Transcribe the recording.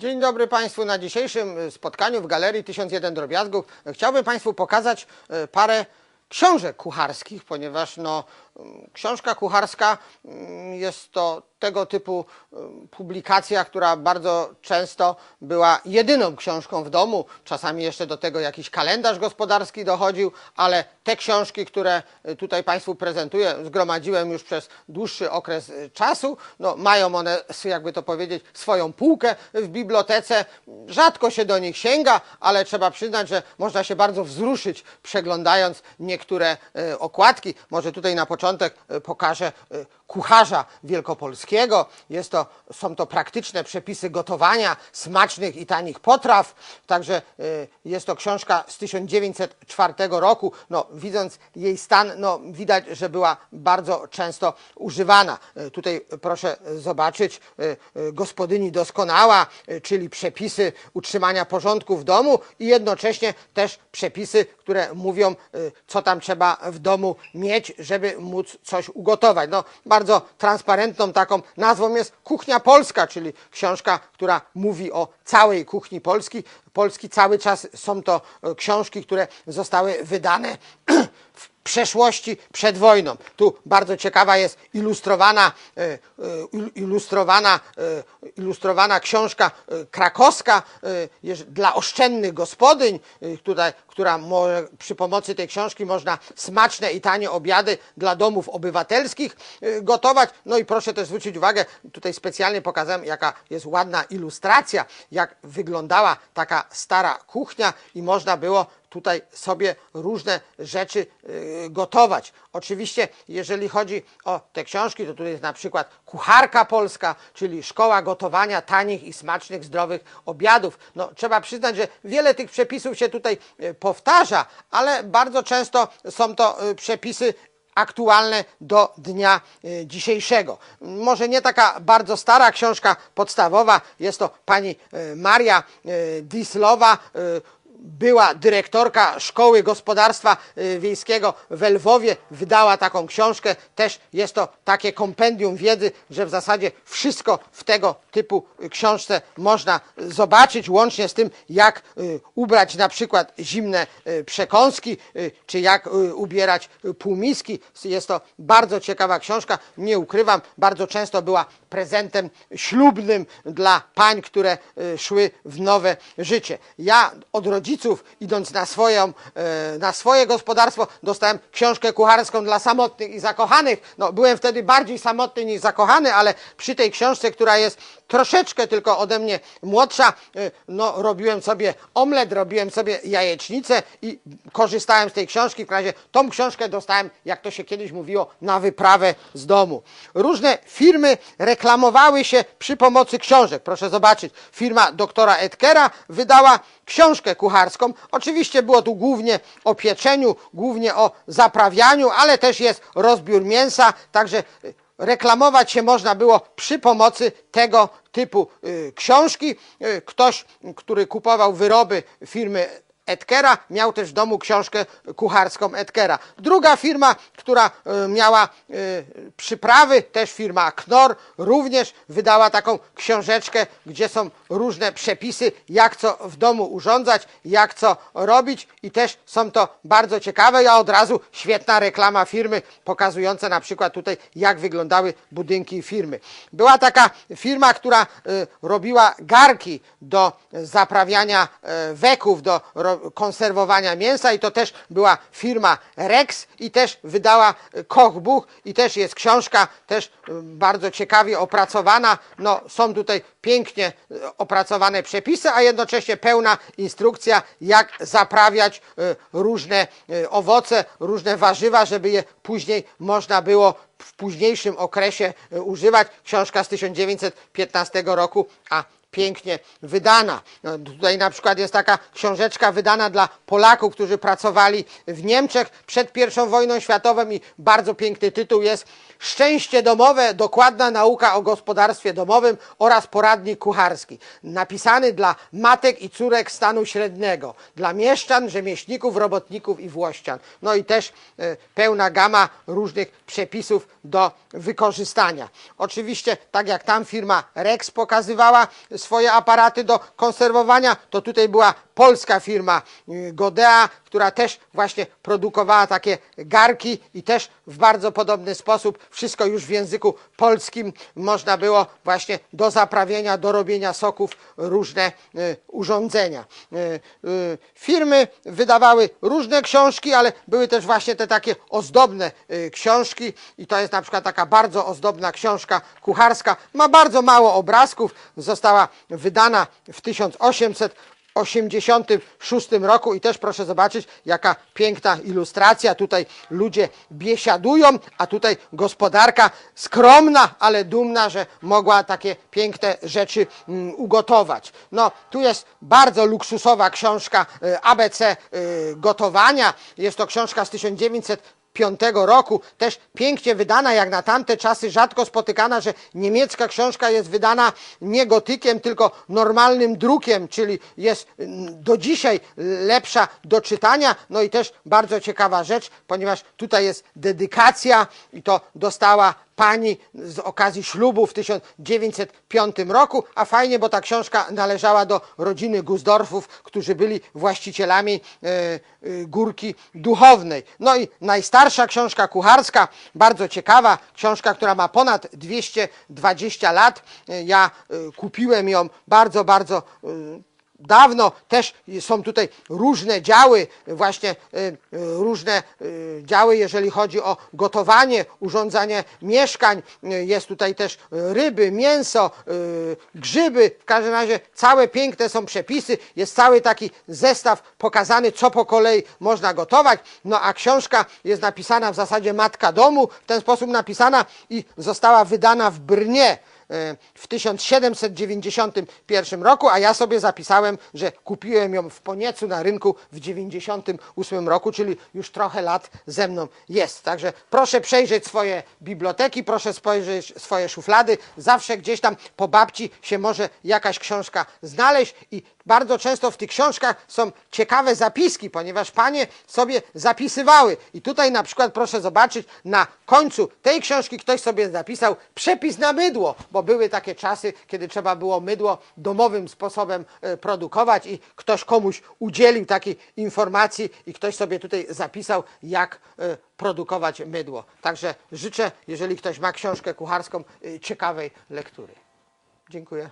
Dzień dobry Państwu. Na dzisiejszym spotkaniu w Galerii 1001 Drobiazgów chciałbym Państwu pokazać e, parę książek kucharskich, ponieważ no, książka kucharska mm, jest to tego typu mm, publikacja, która bardzo często była jedyną książką w domu. Czasami jeszcze do tego jakiś kalendarz gospodarski dochodził, ale te książki, które y, tutaj Państwu prezentuję, zgromadziłem już przez dłuższy okres y, czasu. No, mają one, jakby to powiedzieć, swoją półkę w bibliotece. Rzadko się do nich sięga, ale trzeba przyznać, że można się bardzo wzruszyć przeglądając niektóre y, okładki. Może tutaj na początek y, pokażę y, kucharza wielkopolskiego. Jest to, są to praktyczne przepisy gotowania smacznych i tanich potraw. Także y, jest to książka z 1904 roku. No, widząc jej stan, no, widać, że była bardzo często używana. Y, Tutaj proszę zobaczyć y, gospodyni doskonała, czyli przepisy utrzymania porządku w domu i jednocześnie też przepisy, które mówią, co tam trzeba w domu mieć, żeby móc coś ugotować. No, bardzo transparentną taką nazwą jest Kuchnia Polska, czyli książka, która mówi o całej kuchni Polski. Polski cały czas są to e, książki, które zostały wydane w przeszłości przed wojną. Tu bardzo ciekawa jest ilustrowana, e, e, il- ilustrowana, e, ilustrowana książka krakowska dla oszczędnych gospodyń, tutaj, która może, przy pomocy tej książki można smaczne i tanie obiady dla domów obywatelskich gotować. No i proszę też zwrócić uwagę, tutaj specjalnie pokazałem, jaka jest ładna ilustracja, jak wyglądała taka stara kuchnia i można było tutaj sobie różne rzeczy y, gotować. Oczywiście, jeżeli chodzi o te książki, to tutaj jest na przykład Kucharka Polska, czyli Szkoła Gotowania Tanich i Smacznych, Zdrowych Obiadów. No, trzeba przyznać, że wiele tych przepisów się tutaj y, powtarza, ale bardzo często są to y, przepisy aktualne do dnia dzisiejszego. Może nie taka bardzo stara książka podstawowa, jest to pani Maria Dislowa, była dyrektorka Szkoły Gospodarstwa y, Wiejskiego w Lwowie, wydała taką książkę. Też jest to takie kompendium wiedzy, że w zasadzie wszystko w tego typu książce można zobaczyć, łącznie z tym, jak y, ubrać na przykład zimne y, przekąski, czy jak ubierać półmiski. Jest to bardzo ciekawa książka. Nie ukrywam, bardzo często była prezentem ślubnym dla pań, które szły w nowe życie. Ja od rodziców, idąc na, swoją, e, na swoje gospodarstwo, dostałem książkę kucharską dla samotnych i zakochanych. No, byłem wtedy bardziej samotny niż zakochany, ale przy tej książce, która jest troszeczkę tylko ode mnie młodsza, y, no, robiłem sobie omlet, robiłem sobie jajecznicę i korzystałem z tej książki. W razie tą książkę dostałem, jak to się kiedyś mówiło, na wyprawę z domu. Różne firmy reklamowały się przy pomocy książek. Proszę zobaczyć, firma doktora Edkera wydała książkę kucharską. Oczywiście było tu głównie o pieczeniu, głównie o zaprawianiu, ale też jest rozbiór mięsa, także y, reklamować się można było przy pomocy tego typu y, książki. Y, ktoś, który kupował wyroby firmy Edkera, miał też w domu książkę kucharską Edkera. Druga firma, która y, miała y, przyprawy, też firma Knorr, również wydała taką książeczkę, gdzie są różne przepisy, jak co w domu urządzać, jak co robić i też są to bardzo ciekawe. Ja od razu świetna reklama firmy, pokazująca na przykład tutaj, jak wyglądały budynki firmy. Była taka firma, która y, robiła garki do zaprawiania weków, do konserwowania mięsa i to też była firma Rex i też wydała y, Kochbuch i też jest książka, też y, bardzo ciekawie opracowana. No, są tutaj pięknie y, opracowane przepisy, a jednocześnie pełna instrukcja, jak zaprawiać różne owoce, różne warzywa, żeby je później można było w późniejszym okresie używać. Książka z 1915 roku, a pięknie wydana. No, Tutaj na przykład jest taka książeczka wydana dla Polaków, którzy pracowali w Niemczech przed I wojną światową i bardzo piękny tytuł jest Szczęście domowe, dokładna nauka o gospodarstwie domowym oraz poradnik kucharski. Napisany dla matek i córek stanu średniego, dla mieszczan, rzemieślników, robotników i włościan. No i też e, pełna gama różnych przepisów do wykorzystania. Oczywiście, tak jak tam firma Rex pokazywała swoje aparaty do konserwowania, to tutaj była polska firma y, Godea, która też właśnie produkowała takie garki i też w bardzo podobny sposób wszystko już w języku polskim można było właśnie do zaprawienia, do robienia soków różne y, urządzenia. Y, firmy wydawały różne książki, ale były też właśnie te takie ozdobne książki i to jest na przykład taka bardzo ozdobna książka kucharska. Ma bardzo mało obrazków, została wydana w 1800 86 roku i też proszę zobaczyć, jaka piękna ilustracja. Tutaj ludzie biesiadują, a tutaj gospodarka skromna, ale dumna, że mogła takie piękne rzeczy mm, ugotować. No, tu jest bardzo luksusowa książka y, ABC y, gotowania. Jest to książka z 1900 1905 roku, też pięknie wydana jak na tamte czasy, rzadko spotykana, że niemiecka książka jest wydana nie gotykiem, tylko normalnym drukiem, czyli jest mm, do dzisiaj lepsza do czytania. No i też bardzo ciekawa rzecz, ponieważ tutaj jest dedykacja i to dostała pani z okazji ślubu w 1905 roku, a fajnie, bo ta książka należała do rodziny Gusdorfów, którzy byli właścicielami e, e, górki duchownej. No i najstarsza książka kucharska, bardzo ciekawa, książka, która ma ponad 220 lat. E, Ja kupiłem ją bardzo, bardzo dawno też są tutaj różne działy, właśnie y, y, różne y, działy, jeżeli chodzi o gotowanie, urządzanie mieszkań. Jest tutaj też ryby, mięso, grzyby. W każdym razie całe piękne są przepisy. Jest cały taki zestaw pokazany, co po kolei można gotować. No a książka jest napisana w zasadzie Matka Domu, w ten sposób napisana i została wydana w Brnie w 1791 roku, a ja sobie zapisałem, że kupiłem ją w Poniecu na rynku w 98 roku, czyli już trochę lat ze mną jest. Także proszę przejrzeć swoje biblioteki, proszę spojrzeć swoje szuflady. Zawsze gdzieś tam po babci się może jakaś książka znaleźć i bardzo często w tych książkach są ciekawe zapiski, ponieważ panie sobie zapisywały. I tutaj na przykład proszę zobaczyć, na końcu tej książki ktoś sobie zapisał przepis na mydło, bo były takie czasy, kiedy trzeba było mydło domowym sposobem e, produkować i ktoś komuś udzielił takiej informacji i ktoś sobie tutaj zapisał, jak e, produkować mydło. Także życzę, jeżeli ktoś ma książkę kucharską, e, ciekawej lektury. Dziękuję.